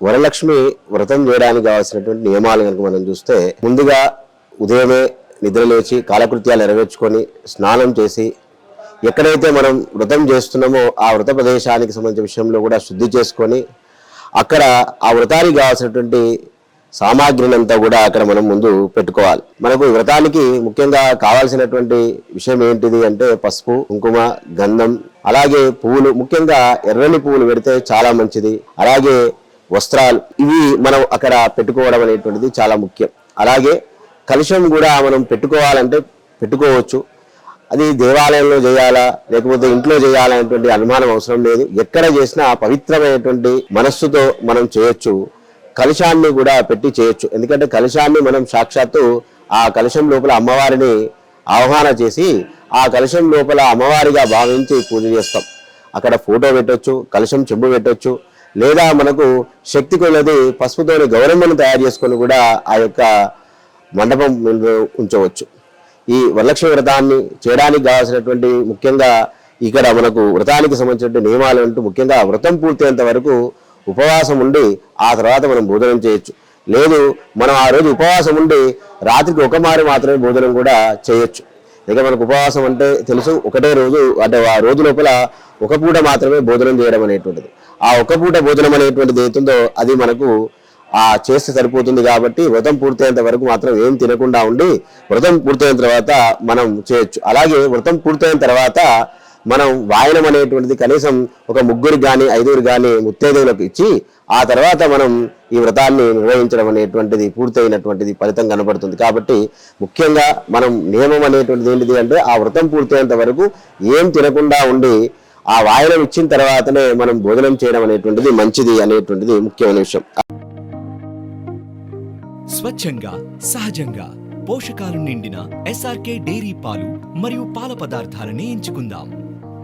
వరలక్ష్మి వ్రతం చేయడానికి కావాల్సినటువంటి నియమాలు కనుక మనం చూస్తే ముందుగా ఉదయమే నిద్ర లేచి కాలకృత్యాలు నెరవేర్చుకొని స్నానం చేసి ఎక్కడైతే మనం వ్రతం చేస్తున్నామో ఆ వ్రత ప్రదేశానికి సంబంధించిన విషయంలో కూడా శుద్ధి చేసుకొని అక్కడ ఆ వ్రతానికి కావాల్సినటువంటి సామాగ్రినంతా కూడా అక్కడ మనం ముందు పెట్టుకోవాలి. మనకు వ్రతానికి ముఖ్యంగా కావాల్సినటువంటి విషయం ఏంటిది అంటే పసుపు కుంకుమ గంధం అలాగే పువ్వులు ముఖ్యంగా ఎర్రని పువ్వులు పెడితే చాలా మంచిది. అలాగే వస్త్రాలు ఇవి మనం అక్కడ పెట్టుకోవడం అనేటువంటిది చాలా ముఖ్యం. అలాగే కలుషం కూడా మనం పెట్టుకోవాలంటే పెట్టుకోవచ్చు. అది దేవాలయంలో చేయాలా లేకపోతే ఇంట్లో చేయాలనేటువంటి అనుమానం అవసరం లేదు. ఎక్కడ చేసినా పవిత్రమైనటువంటి మనస్సుతో మనం చేయొచ్చు. కలుషాన్ని కూడా పెట్టి చేయొచ్చు. ఎందుకంటే కలుషాన్ని మనం సాక్షాత్తు ఆ కలుషం లోపల అమ్మవారిని ఆహ్వాన చేసి ఆ కలుషం లోపల అమ్మవారిగా భావించి పూజ చేస్తాం. అక్కడ ఫోటో పెట్టొచ్చు కలుషం చెంబు పెట్టొచ్చు. లేదా మనకు శక్తి కొలది పసుపుతోని గౌరమ్మను తయారు చేసుకొని కూడా ఆ యొక్క మండపం ముందు ఉంచవచ్చు. ఈ వరలక్ష్మి వ్రతాన్ని చేయడానికి కావాల్సినటువంటి ముఖ్యంగా ఇక్కడ మనకు వ్రతానికి సంబంధించిన నియమాలు అంటూ ముఖ్యంగా వ్రతం పూర్తయినంత వరకు ఉపవాసం ఉండి ఆ తర్వాత మనం భోజనం చేయొచ్చు. లేదు మనం ఆ రోజు ఉపవాసం ఉండి రాత్రికి ఒక మారి మాత్రమే భోజనం కూడా చేయొచ్చు. ఇక మనకు ఉపవాసం అంటే తెలుసు ఒకటే రోజు అంటే ఆ రోజు లోపల ఒక పూట మాత్రమే భోజనం చేయడం అనేటువంటిది. ఆ ఒక పూట భోజనం అనేటువంటిది ఏతుందో అది మనకు ఆ చేస్తే సరిపోతుంది కాబట్టి వ్రతం పూర్తయ్యేంత వరకు మాత్రం ఏం తినకుండా ఉండి వ్రతం పూర్తయిన తర్వాత మనం చేయొచ్చు. అలాగే వ్రతం పూర్తయిన తర్వాత మనం వాయనం అనేటువంటిది కనీసం ఒక ముగ్గురు కానీ ఐదుగురు కానీ ముత్తైదువులకు ఇచ్చి ఆ తర్వాత మనం ఈ వ్రతాన్ని నిర్వహించడం అనేటువంటిది పూర్తయినటువంటిది ఫలితం కనబడుతుంది. కాబట్టి ముఖ్యంగా మనం నియమం అనేటువంటిది ఏంటిది అంటే ఆ వ్రతం పూర్తయినంత వరకు ఏం తినకుండా ఉండి ఆ వాయనం ఇచ్చిన తర్వాతనే మనం భోజనం చేయడం అనేటువంటిది మంచిది అనేటువంటిది ముఖ్యమైన విషయం. స్వచ్ఛంగా సహజంగా పోషకాలు నిండిన ఎస్ఆర్కే డైరీ పాలు మరియు పాల పదార్థాలని ఎంచుకుందాం.